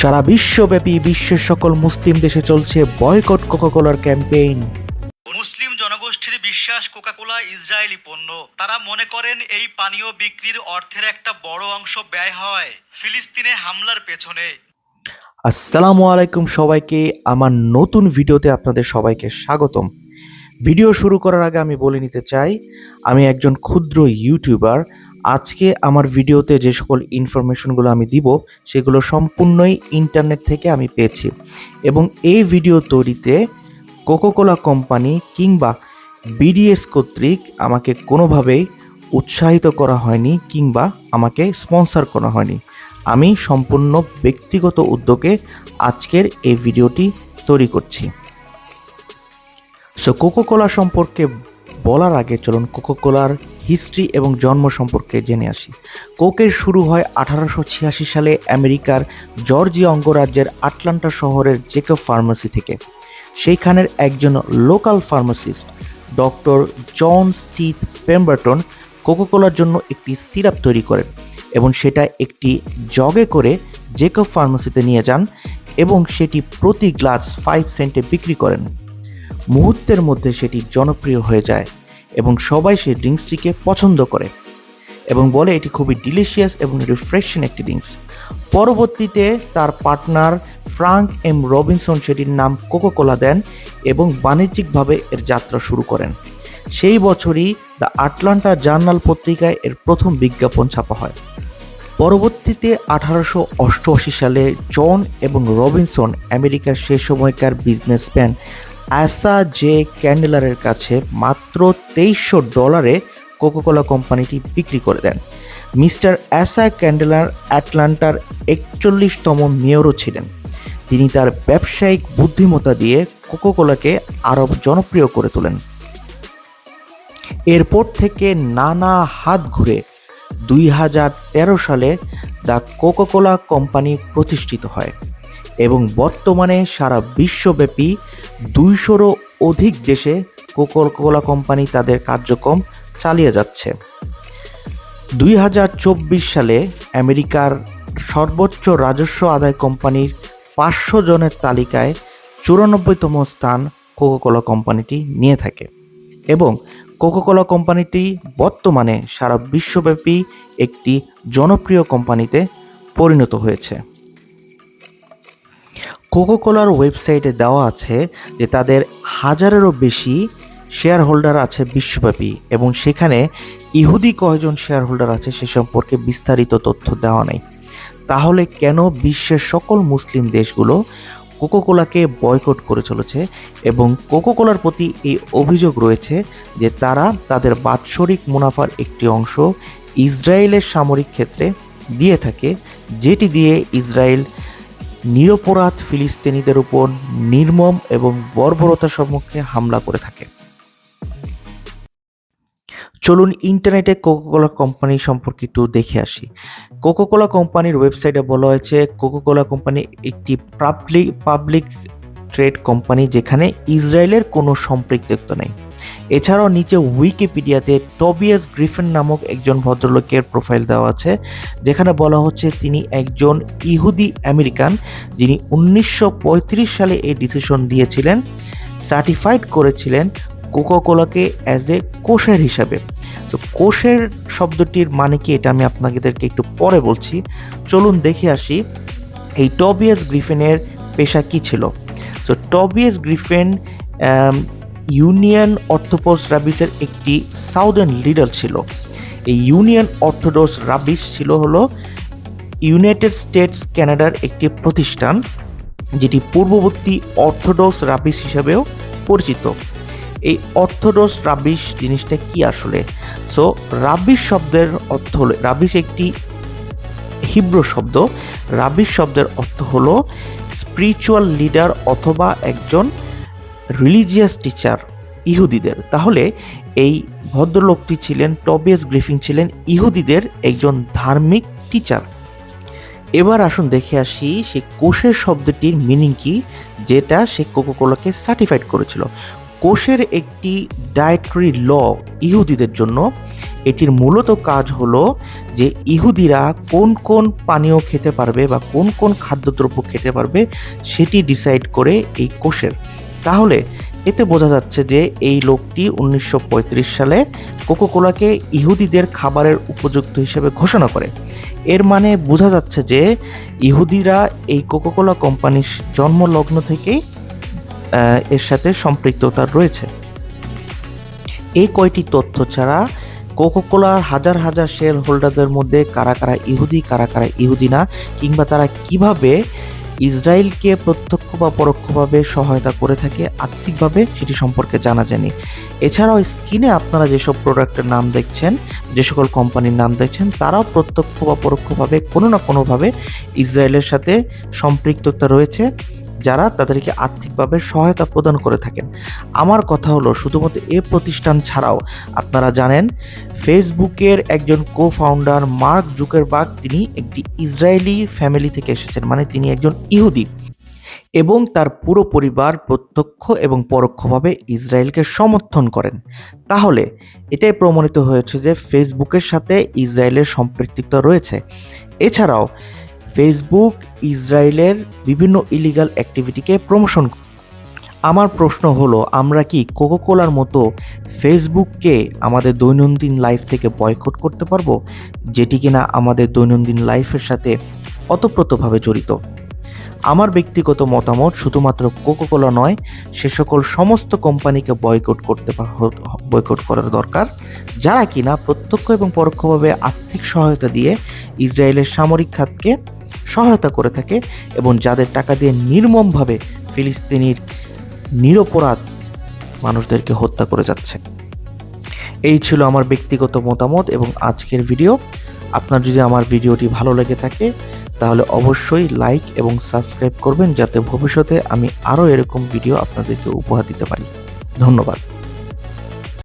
সারা বিশ্বব্যাপী বিশ্বের সকল মুসলিম দেশে চলছে বয়কট কোকাকোলার ক্যাম্পেইন। মুসলিম জনগোষ্ঠীর বিশ্বাস কোকাকোলা ইসরায়েলি পণ্য। তারা মনে করেন এই পানীয় বিক্রির অর্থের একটা বড় অংশ ব্যয় হয় ফিলিস্তিনে হামলার পেছনে। আসসালামু আলাইকুম সবাইকে আমার নতুন ভিডিওতে আপনাদের সবাইকে স্বাগতম। ভিডিও শুরু করার আগে আমি বলে নিতে চাই আমি একজন ক্ষুদ্র ইউটিউবার আজকে আমার ভিডিওতে যে সকল ইনফরমেশনগুলো আমি দিব, সেগুলো সম্পূর্ণই ইন্টারনেট থেকে আমি পেয়েছি। এবং এই ভিডিও তৈরিতে কোকোকোলা কোম্পানি কিংবা বিডিএস কর্তৃক আমাকে কোনোভাবেই উৎসাহিত করা হয়নি কিংবা আমাকে স্পন্সর করা হয়নি। আমি সম্পূর্ণ ব্যক্তিগত উদ্যোগে আজকের এই ভিডিওটি তৈরি করছি। সো কোকোকোলা সম্পর্কে বলার আগে চলুন কোকোকোলার হিস্ট্রি এবং জন্ম সম্পর্কে জেনে আসি। কোকের শুরু হয় আঠারোশো ছিয়াশি সালে আমেরিকার জর্জিয়া অঙ্গরাজ্যের আটলান্টা শহরের জেকব ফার্মেসি থেকে। সেইখানের একজন local pharmacist, doctor John Stith Pemberton, কোকোকোলার জন্য একটি সিরাপ তৈরি করেন এবং সেটা একটি জগে করে জেকব ফার্মেসিতে নিয়ে যান এবং সেটি প্রতি গ্লাস ফাইভ সেন্টে বিক্রি করেন। মুহূর্তের মধ্যে সেটি জনপ্রিয় হয়ে যায়। এবং সবাই সেই ড্রিঙ্কসটিকে পছন্দ করে এবং বলে এটি খুবই ডিলিশিয়াস এবং রিফ্রেশিং একটি ড্রিঙ্কস। পরবর্তীতে তার পার্টনার ফ্রাঙ্ক এম রবিনসন সেটির নাম কোকোকোলা দেন এবং বাণিজ্যিকভাবে এর যাত্রা শুরু করেন। সেই বছরই দ্য আটলান্টা জার্নাল পত্রিকায় এর প্রথম বিজ্ঞাপন ছাপা হয়। পরবর্তীতে আঠারোশো অষ্টআশি সালে জন এবং রবিনসন আমেরিকার সেই সময়কার বিজনেসম্যান অ্যাসা জে ক্যান্ডেলারের কাছে মাত্র তেইশশো ডলারে কোকোকোলা কোম্পানিটি বিক্রি করে দেন। মিস্টার অ্যাসা ক্যান্ডেলার অ্যাটলান্টার একচল্লিশতম মেয়রও ছিলেন। তিনি তার ব্যবসায়িক বুদ্ধিমত্তা দিয়ে কোকোকোলাকে আরও জনপ্রিয় করে তোলেন। এরপর থেকে নানা হাত ঘুরে দুই হাজার তেরো সালে দ্য কোকোকোলা কোম্পানি প্রতিষ্ঠিত হয়। এবং বর্তমানে সারা বিশ্বব্যাপী দুইশোরও অধিক দেশে কোকোকোলা কোম্পানি তাদের কার্যক্রম চালিয়ে যাচ্ছে। দুই হাজার চব্বিশ সালে আমেরিকার সর্বোচ্চ রাজস্ব আদায় কোম্পানির পাঁচশো জনের তালিকায় চুরানব্বইতম স্থান কোকোকোলা কোম্পানিটি নিয়ে থাকে এবং কোকোকোলা কোম্পানিটি বর্তমানে সারা বিশ্বব্যাপী একটি জনপ্রিয় কোম্পানিতে পরিণত হয়েছে। কোকোকোলার ওয়েবসাইটে দেওয়া আছে যে তাদের হাজারেরও বেশি শেয়ার হোল্ডার আছে বিশ্বব্যাপী এবং সেখানে ইহুদি কয়জন শেয়ার হোল্ডার আছে সে সম্পর্কে বিস্তারিত তথ্য দেওয়া নেই। তাহলে কেন বিশ্বের সকল মুসলিম দেশগুলো কোকোকোলাকে বয়কট করে চলেছে এবং কোকোকোলার প্রতি এই অভিযোগ রয়েছে যে তারা তাদের বাৎসরিক মুনাফার একটি অংশ ইসরায়েলের সামরিক ক্ষেত্রে দিয়ে থাকে, যেটি দিয়ে ইসরায়েল নিরপরাধ ফিলিস্তিনিদের উপর নির্মম এবং বর্বরতার সম্মুখে হামলা করে থাকে। চলুন ইন্টারনেটে কোকোকোলা কোম্পানি সম্পর্কে একটু দেখে আসি। কোকোকোলা কোম্পানির ওয়েবসাইটে বলা হয়েছে কোকোকোলা কোম্পানি একটি পাবলিক পাবলিক ট্রেড কোম্পানি যেখানে ইসরায়েলের কোনো সম্পৃক্তত্ব নেই। এছাড়াও নিচে উইকিপিডিয়াতে টবিয়াস গ্রিফেন নামক একজন ভদ্রলোকের প্রোফাইল দেওয়া আছে, যেখানে বলা হচ্ছে তিনি একজন ইহুদি আমেরিকান যিনি উনিশশো পঁয়ত্রিশ সালে এই ডিসিশন দিয়েছিলেন সার্টিফাইড করেছিলেন কোকাকোলাকে অ্যাজ এ কোষের হিসাবে। তো কোষের শব্দটির মানে কি এটা আমি আপনাদেরকে একটু পরে বলছি। চলুন দেখে আসি, এই টবিয়াস গ্রিফেনের পেশা কি ছিল? তো টবিয়াস গ্রিফেন ইউনিয়ন অর্থোপস রাবিসের একটি সাউদার্ন লিডার ছিল। এই ইউনিয়ন অর্থোডক্স রাবিস ছিল হলো ইউনাইটেড স্টেটস কানাডার একটি প্রতিষ্ঠান, যেটি পূর্ববর্তী অর্থোডক্স রাবিস হিসাবেও পরিচিত। এই অর্থোডক্স রাবিশ জিনিসটা কি আসলে? সো রাবিস শব্দের অর্থ হলো রাবিশ একটি হিব্রু শব্দ। রাবিশ শব্দের অর্থ হলো স্পিরিচুয়াল লিডার অথবা একজন রিলিজিয়াস টিচার ইহুদিদের। তাহলে এই ভদ্রলোকটি ছিলেন টবিয়াস গ্রিফিং ছিলেন ইহুদিদের একজন ধার্মিক টিচার এবার আসুন দেখে আসি সেই কোষের শব্দটির মিনিং কি, যেটা সে কোকোকোলাকে সার্টিফাইড করেছিল। কোষের একটি ডায়েটরি ল ইহুদিদের জন্য, এটির মূলত কাজ হলো যে ইহুদিরা কোন কোন পানীয় খেতে পারবে বা কোন কোন খাদ্যদ্রব্য খেতে পারবে, সেটি ডিসাইড করে এই কোষের। তাহলে এতে বোঝা যাচ্ছে যে এই লোকটি উনিশশো পঁয়ত্রিশ সালে কোকোকোলাকে ইহুদিদের খাবারের উপযুক্ত হিসেবে ঘোষণা করে। এর মানে বোঝা যাচ্ছে যে ইহুদিরা এই কোকোকোলা কোম্পানির জন্মলগ্ন থেকেই এর সাথে সম্পৃক্ততা রয়েছে। এই কয়টি তথ্য ছাড়া কোকোকোলার হাজার হাজার শেয়ার হোল্ডারদের মধ্যে কারা কারা ইহুদি, কারা কারা ইহুদি না, কিংবা তারা কীভাবে ইসরায়েলকে প্রত্যক্ষ বা পরোক্ষভাবে সহায়তা করে থাকে, আর্থিকভাবে সেটি সম্পর্কে জানা যায়নি। এছাড়াও স্ক্রিনে আপনারা যেসব প্রোডাক্টের নাম দেখছেন, যে সকল কোম্পানির নাম দেখছেন, তারাও প্রত্যক্ষ বা পরোক্ষভাবে কোনো না কোনোভাবে ইসরায়েলের সাথে সম্পৃক্ততা রয়েছে, যারা তাদেরকে আর্থিকভাবে সহায়তা প্রদান করে থাকেন। আমার কথা হলো, শুধুমাত্র এ প্রতিষ্ঠান ছাড়াও আপনারা জানেন, ফেসবুকের একজন কো ফাউন্ডার মার্ক জুকারবার্গ, তিনি একটি ইসরায়েলি ফ্যামিলি থেকে এসেছেন মানে তিনি একজন ইহুদি। এবং তার পুরো পরিবার প্রত্যক্ষ এবং পরোক্ষভাবে ইসরায়েলকে সমর্থন করেন। তাহলে এটাই প্রমাণিত হয়েছে যে ফেসবুকের সাথে ইসরায়েলের সম্পৃক্ততা রয়েছে। এছাড়াও ফেসবুক ইসরায়েলের বিভিন্ন ইলিগাল অ্যাক্টিভিটিকে প্রমোশন আমার প্রশ্ন হলো, আমরা কি কোকোকোলার মতো ফেসবুককে আমাদের দৈনন্দিন লাইফ থেকে বয়কট করতে পারব? যেটি কিনা আমাদের দৈনন্দিন লাইফের সাথে অতপ্রতভাবে জড়িত। আমার ব্যক্তিগত মতামত শুধুমাত্র কোকোকোলা নয়, সে সকল সমস্ত কোম্পানিকে বয়কট করতে বয়কট করার দরকার, যারা কিনা প্রত্যক্ষ এবং পরোক্ষভাবে আর্থিক সহায়তা দিয়ে ইসরায়েলের সামরিক খাতকে সহায়তা করে থাকে এবং যাদের টাকা দিয়ে নির্মমভাবে ফিলিস্তিনির নিরপরাধ মানুষদেরকে হত্যা করে যাচ্ছে। এই ছিল আমার ব্যক্তিগত মতামত এবং আজকের ভিডিও। আপনার যদি আমার ভিডিওটি ভালো লেগে থাকে তাহলে অবশ্যই লাইক এবং সাবস্ক্রাইব করবেন যাতে ভবিষ্যতে আমি আরও এরকম ভিডিও আপনাদেরকে উপহার দিতে পারি। ধন্যবাদ।